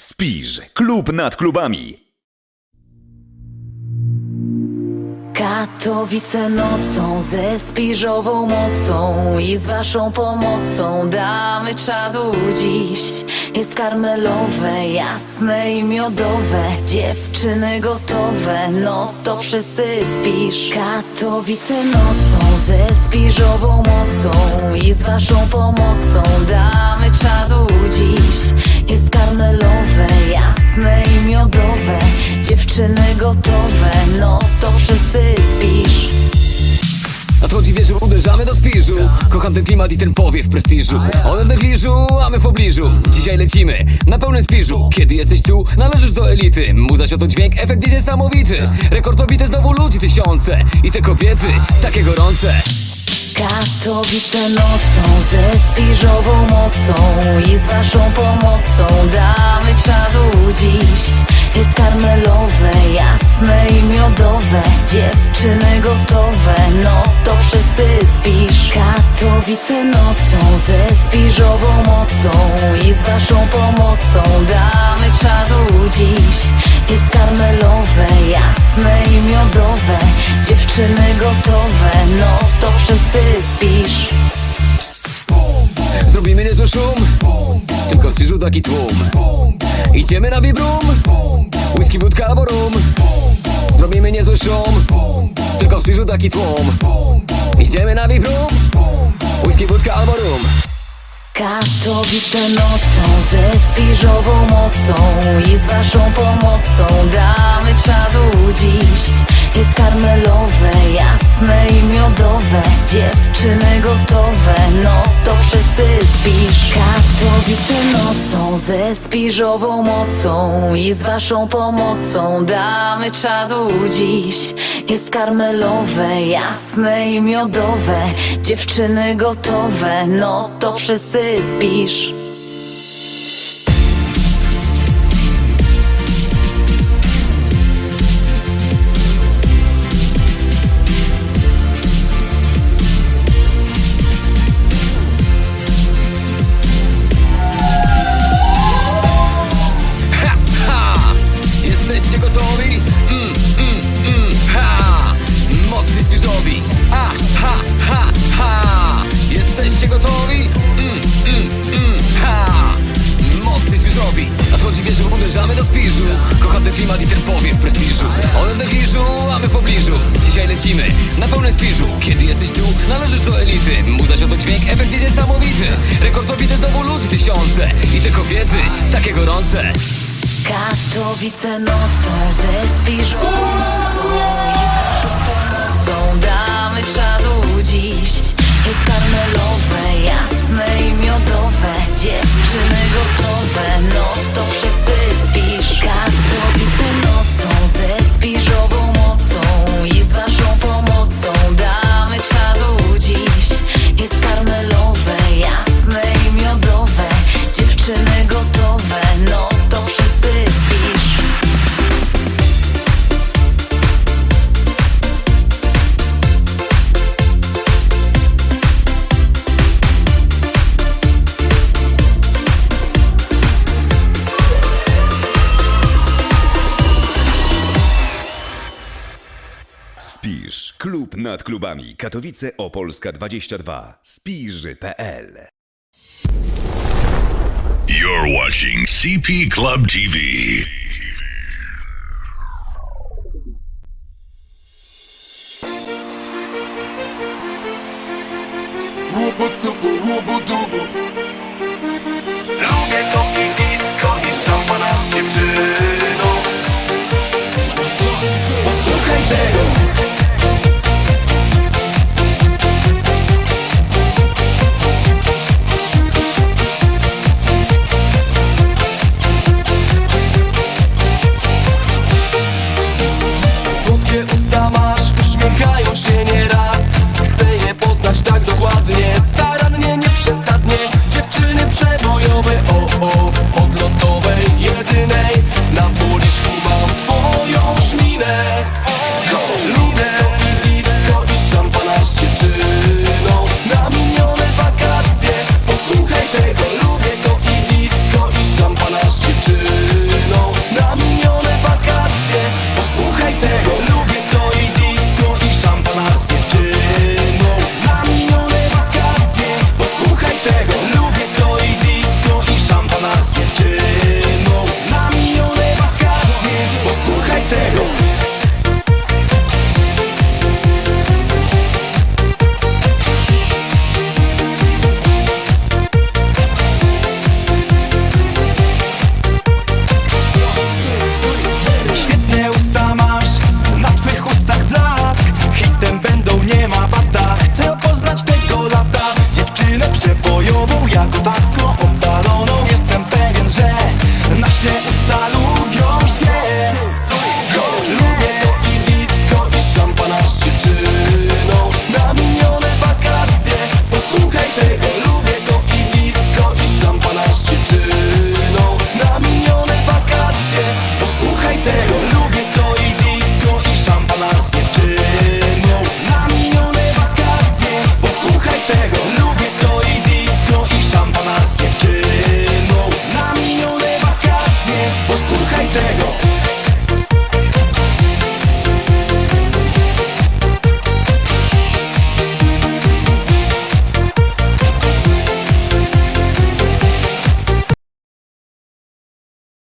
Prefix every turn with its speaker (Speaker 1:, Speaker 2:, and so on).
Speaker 1: Spisz, klub nad klubami.
Speaker 2: Katowice nocą ze spiżową mocą i z waszą pomocą damy czadu dziś. Jest karmelowe, jasne i miodowe, dziewczyny gotowe, no to wszyscy spisz. Katowice nocą ze spiżową mocą i z waszą pomocą damy czadu dziś. Jest karmelowe, jasne i miodowe, dziewczyny gotowe, no to wszyscy spisz.
Speaker 3: Uderzamy do spiżu. Kocham ten klimat i ten powiew prestiżu. One w negliżu, a my w pobliżu. Dzisiaj lecimy na pełnym spiżu. Kiedy jesteś tu, należysz do elity. Muza, światło, dźwięk, efekt jest niesamowity Rekord pobity znowu ludzi tysiące. I te kobiety, takie gorące.
Speaker 2: Katowice nocą ze spiżową mocą i z waszą pomocą damy czadu dziewczyny gotowe, no to wszyscy spisz. Katowice nocą ze spiżową mocą i z waszą pomocą damy czadu dziś. Jest karmelowe, jasne i miodowe, dziewczyny gotowe, no to wszyscy spisz.
Speaker 3: Zrobimy niezły szum Tylko w spiżu taki tłum Idziemy na vibrum Whisky, wódka albo rum Zrobimy niezły szum. Tylko w spiżu taki tłum. Idziemy na vibrum Whisky, wódka albo rum.
Speaker 2: Katowice nocą ze spiżową mocą i z waszą pomocą damy czadu dziś. Dziewczyny gotowe, no to wszyscy spisz. Katowice nocą ze spiżową mocą i z waszą pomocą damy czadu dziś. Jest karmelowe, jasne i miodowe, dziewczyny gotowe, no to wszyscy spisz.
Speaker 3: Lecimy na pełnym spiżu Kiedy jesteś tu, należysz do elity. Muza, światło, dźwięk, efekt jest niesamowity. Rekord pobity znowu ludzi tysiące. I te kobiety, takie gorące.
Speaker 2: Katowice nocą ze spiżową
Speaker 1: nad klubami Katowice Opolska 22 spirzy.pl
Speaker 4: You're watching CP Club TV.